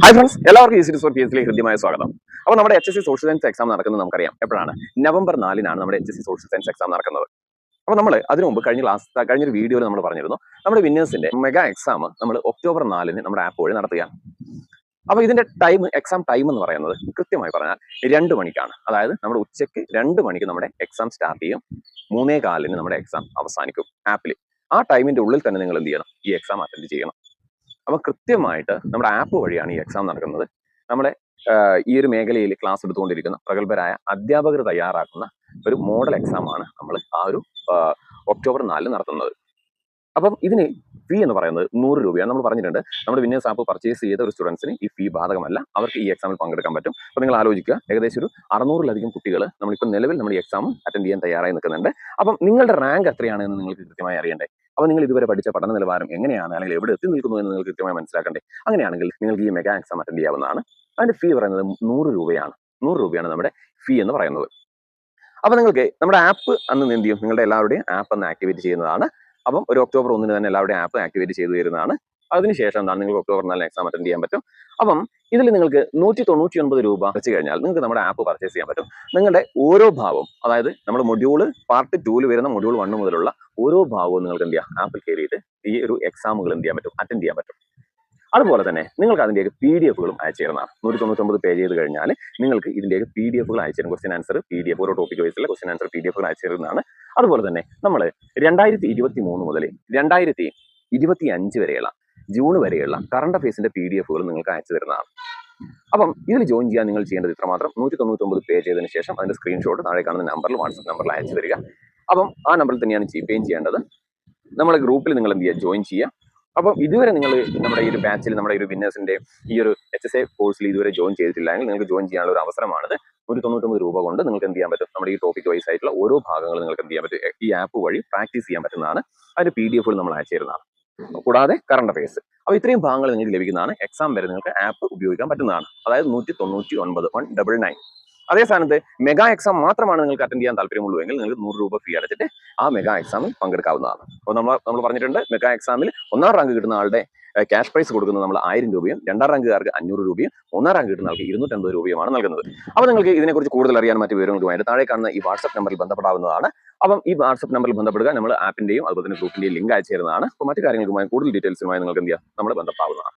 Hi friends എല്ലാവർക്കും ഈ series P എസിലേക്ക് ഹൃദ്യമായ സ്വാഗതം. അപ്പോൾ നമ്മുടെ H S C social science exam നടക്കുന്നത് നമുക്കറിയാം. എപ്പോഴാണ്? നവംബർ നാലിനാണ് നമ്മുടെ H S C social science exam നടക്കുന്നത്. അപ്പോൾ നമ്മൾ അതിനു മുമ്പ് കഴിഞ്ഞ ക്ലാസ് കഴിഞ്ഞൊരു വീഡിയോയിൽ നമ്മൾ പറഞ്ഞിരുന്നു. നമ്മുടെ വിന്നേഴ്സിന്റെ മെഗാ എക്സാം നമ്മൾ ഒക്ടോബർ നാലിന് നമ്മുടെ ആപ്പ് വഴി നടത്തുകയാണ്. അപ്പോൾ ഇതിന്റെ ടൈം എക്സാം ടൈം എന്ന് പറയുന്നത് കൃത്യമായി പറഞ്ഞാൽ രണ്ട് മണിക്കാണ്. അതായത് നമ്മുടെ ഉച്ചയ്ക്ക് രണ്ട് മണിക്ക് നമ്മുടെ എക്സാം സ്റ്റാർട്ട് ചെയ്യും. മൂന്നേ കാലിന് നമ്മുടെ എക്സാം അവസാനിക്കും ആപ്പിൽ ആ ടൈമിന്റെ ഉള്ളിൽ തന്നെ നിങ്ങൾ എന്ത് ചെയ്യണം? ഈ എക്സാം അറ്റൻഡ് ചെയ്യണം. അപ്പൊ കൃത്യമായിട്ട് നമ്മുടെ ആപ്പ് വഴിയാണ് ഈ എക്സാം നടക്കുന്നത്. നമ്മുടെ ഈ ഒരു മേഖലയിൽ ക്ലാസ് എടുത്തുകൊണ്ടിരിക്കുന്ന പ്രഗത്ഭരായ അധ്യാപകർ തയ്യാറാക്കുന്ന ഒരു മോഡൽ എക്സാം ആണ് നമ്മൾ ആ ഒരു ഒക്ടോബർ നാലിന് നടത്തുന്നത്. അപ്പം ഇതിന് ഫീ എന്ന് പറയുന്നത് നൂറ് രൂപയാണ്. നമ്മൾ പറഞ്ഞിട്ടുണ്ട്. നമ്മുടെ വിന്നേഴ്സ് ആപ്പ് പർച്ചേസ് ചെയ്ത ഒരു സ്റ്റുഡൻസിന് ഈ ഫീ ബാധകമല്ല. അവർക്ക് ഈ എക്സാമിൽ പങ്കെടുക്കാൻ പറ്റും. അപ്പോൾ നിങ്ങൾ ആലോചിക്കുക. ഏകദേശം ഒരു അറുന്നൂറിലധികം കുട്ടികൾ നമ്മളിപ്പോൾ നിലവിൽ നമ്മുടെ ഈ എക്സാം അറ്റൻഡ് ചെയ്യാൻ തയ്യാറായി നിൽക്കുന്നുണ്ട്. അപ്പം നിങ്ങളുടെ റാങ്ക് എത്രയാണെന്ന് നിങ്ങൾക്ക് കൃത്യമായി അറിയണ്ടേ? അപ്പോൾ നിങ്ങൾ ഇതുവരെ പഠിച്ച പഠന നിലവാരം എങ്ങനെയാണ്? അല്ലെങ്കിൽ എവിടെ എത്തി നിൽക്കുന്നു എന്ന് നിങ്ങൾക്ക് കൃത്യമായി മനസ്സിലാക്കണ്ടേ? അങ്ങനെയാണെങ്കിൽ നിങ്ങൾക്ക് ഈ മെഗാ എക്സാം അറ്റൻഡ് ചെയ്യാവുന്നതാണ്. അതിന്റെ ഫീ പറയുന്നത് നൂറ് രൂപയാണ്. നൂറ് രൂപയാണ് നമ്മുടെ ഫീ എന്ന് പറയുന്നത്. അപ്പോൾ നിങ്ങൾക്ക് നമ്മുടെ ആപ്പ് അന്ന് എന്ത് ചെയ്യും? നിങ്ങളുടെ എല്ലാവരുടെയും ആപ്പ് അന്ന് ആക്ടിവേറ്റ് ചെയ്യുന്നതാണ്. അപ്പം ഒരു ഒക്ടോബർ ഒന്നിന് തന്നെ എല്ലാവരുടെയും ആപ്പ് ആക്ടിവേറ്റ് ചെയ്തു തരുന്നതാണ്. അതിനുശേഷം എന്താണ് നിങ്ങൾക്ക് ഒക്ടോബർ നാലിന് എക്സാം അറ്റൻഡ് ചെയ്യാൻ പറ്റും. അപ്പം ഇതിൽ നിങ്ങൾക്ക് നൂറ്റി തൊണ്ണൂറ്റി ഒൻപത് രൂപ വെച്ച് കഴിഞ്ഞാൽ നിങ്ങൾക്ക് നമ്മുടെ ആപ്പ് പർച്ചേസ് ചെയ്യാൻ പറ്റും. നിങ്ങളുടെ ഓരോ ഭാവവും അതായത് നമ്മുടെ മൊഡ്യൂൾ പാർട്ട് ടൂവിൽ വരുന്ന മൊഡ്യൂൾ വണ്ണ് മുതലുള്ള ഓരോ ഭാവവും നിങ്ങൾക്ക് എന്ത് ചെയ്യാം? ആപ്പിൽ കയറിയിട്ട് ഈ ഒരു എക്സാമുകൾ എന്ത് ചെയ്യാൻ പറ്റും? അറ്റൻഡ് ചെയ്യാൻ പറ്റും. അതുപോലെ തന്നെ നിങ്ങൾക്ക് അതിന്റെയൊക്കെ പി ഡി എഫുകളും അയച്ചു തരുന്നതാണ്. നൂറ്റി തൊണ്ണൂറ്റൊമ്പത് പേ ചെയ്ത് കഴിഞ്ഞാൽ നിങ്ങൾക്ക് ഇതിന്റെയൊക്കെ പി ഡി എഫുകൾ അയച്ചു തരും. Question answer P D F ഓരോ ടോപ്പിക് വൈസിലെ ക്വസ്റ്റ്യൻ ആൻസർ പി ഡി എഫുകൾ അയച്ചു തരുന്നതാണ്. അതുപോലെ തന്നെ നമ്മൾ രണ്ടായിരത്തി ഇരുപത്തി മൂന്ന് മുതൽ രണ്ടായിരത്തി ഇരുപത്തി അഞ്ച് വരെയുള്ള ജൂൺ വരെയുള്ള കറണ്ട് അഫയേഴ്സിന്റെ പി ഡി എഫുകൾ നിങ്ങൾക്ക് അയച്ചു തരുന്നതാണ്. അപ്പം ഇതിൽ ജോയിൻ ചെയ്യാൻ നിങ്ങൾ ചെയ്യേണ്ടത് ഇത്രമാത്രം. നൂറ്റി തൊണ്ണൂറ്റൊമ്പത് പേ ചെയ്തതിനു ശേഷം അതിന്റെ സ്ക്രീൻഷോട്ട് താഴെ കാണുന്ന നമ്പറിൽ വാട്സപ്പ് നമ്പറിൽ അയച്ചു തരിക. അപ്പം ആ നമ്പറിൽ തന്നെയാണ് പേയും ചെയ്യേണ്ടത്. നമ്മളെ ഗ്രൂപ്പിൽ നിങ്ങൾ എന്ത് ചെയ്യുക? ജോയിൻ ചെയ്യുക. അപ്പം ഇതുവരെ നിങ്ങൾ നമ്മുടെ ഈ ഒരു ബാച്ചിൽ നമ്മുടെ ഈ ഒരു വിന്നേഴ്സിന്റെ ഈ ഒരു എച്ച് എസ് എ കോഴ്സിൽ ഇതുവരെ ജോയിൻ ചെയ്തിട്ടില്ലെങ്കിൽ നിങ്ങൾക്ക് ജോയിൻ ചെയ്യാനുള്ള ഒരു അവസരമാണിത്. ഒരു തൊണ്ണൂറ്റൊമ്പത് രൂപ കൊണ്ട് നിങ്ങൾക്ക് എന്ത് ചെയ്യാൻ പറ്റും? നമ്മുടെ ഈ ടോപ്പിക് വൈസ് ആയിട്ടുള്ള ഓരോ ഭാഗങ്ങളും നിങ്ങൾക്ക് എന്ത് ചെയ്യാൻ പറ്റും? ഈ ആപ്പ് വഴി പ്രാക്ടീസ് ചെയ്യാൻ പറ്റുന്നതാണ്. അതിന്റെ പി ഡി എഫുകൾ നമ്മൾ അയച്ചു തരുന്നതാണ്. കൂടാതെ കറണ്ട് അഫയേഴ്സ് അപ്പോൾ ഇത്രയും ഭാഗങ്ങൾ നിങ്ങൾക്ക് ലഭിക്കുന്നതാണ്. എക്സാം വരെ നിങ്ങൾക്ക് ആപ്പ് ഉപയോഗിക്കാൻ പറ്റുന്നതാണ്. അതായത് നൂറ്റി തൊണ്ണൂറ്റി ഒൻപത് വൺ ഡബിൾ നയൻ അതേ സ്ഥാനത്ത് മെഗാ എക്സാം മാത്രമാണ് നിങ്ങൾക്ക് അറ്റൻഡ് ചെയ്യാൻ താല്പര്യമുള്ളൂ എങ്കിൽ നിങ്ങൾക്ക് നൂറ് രൂപ ഫീ അടച്ചിട്ട് ആ മെഗാ എക്സാമിൽ പങ്കെടുക്കാവുന്നതാണ്. അപ്പോൾ നമ്മൾ നമ്മൾ പറഞ്ഞിട്ടുണ്ട് മെഗാ എക്സാമിൽ ഒന്നാം റാങ്ക് കിട്ടുന്ന ആളുടെ ക്യാഷ് പ്രൈസ് കൊടുക്കുന്നത് നമ്മൾ ആയിരം രൂപയും രണ്ടാം റാങ്കുകാർക്ക് അഞ്ഞൂറ് രൂപയും ഒന്നാം റാങ്ക് കിട്ടുന്ന ആൾക്ക് ഇരുന്നൂറ്റമ്പത് രൂപയുമാണ് നൽകുന്നത്. അപ്പോൾ നിങ്ങൾക്ക് ഇതിനെക്കുറിച്ച് കൂടുതൽ അറിയാൻ മറ്റു വിവരങ്ങളുമായിട്ട് താഴെ കാണുന്ന ഈ വാട്സ്ആപ്പ് നമ്പറിൽ ബന്ധപ്പെടാവുന്നതാണ്. അപ്പം ഈ വാട്സ്ആപ്പ് നമ്പറിൽ ബന്ധപ്പെടുക. നമ്മൾ ആപ്പിന്റെയും അതുപോലെ തന്നെ ഗ്രൂപ്പിന്റെയും ലിങ്ക് അയച്ചു തരുന്നതാണ്. അപ്പോൾ മറ്റു കാര്യങ്ങളുമായി കൂടുതൽ ഡീറ്റെയിൽസുമായി നിങ്ങൾക്ക് എന്ത് ചെയ്യാം? നമ്മൾ ബന്ധപ്പെടാവുന്നതാണ്.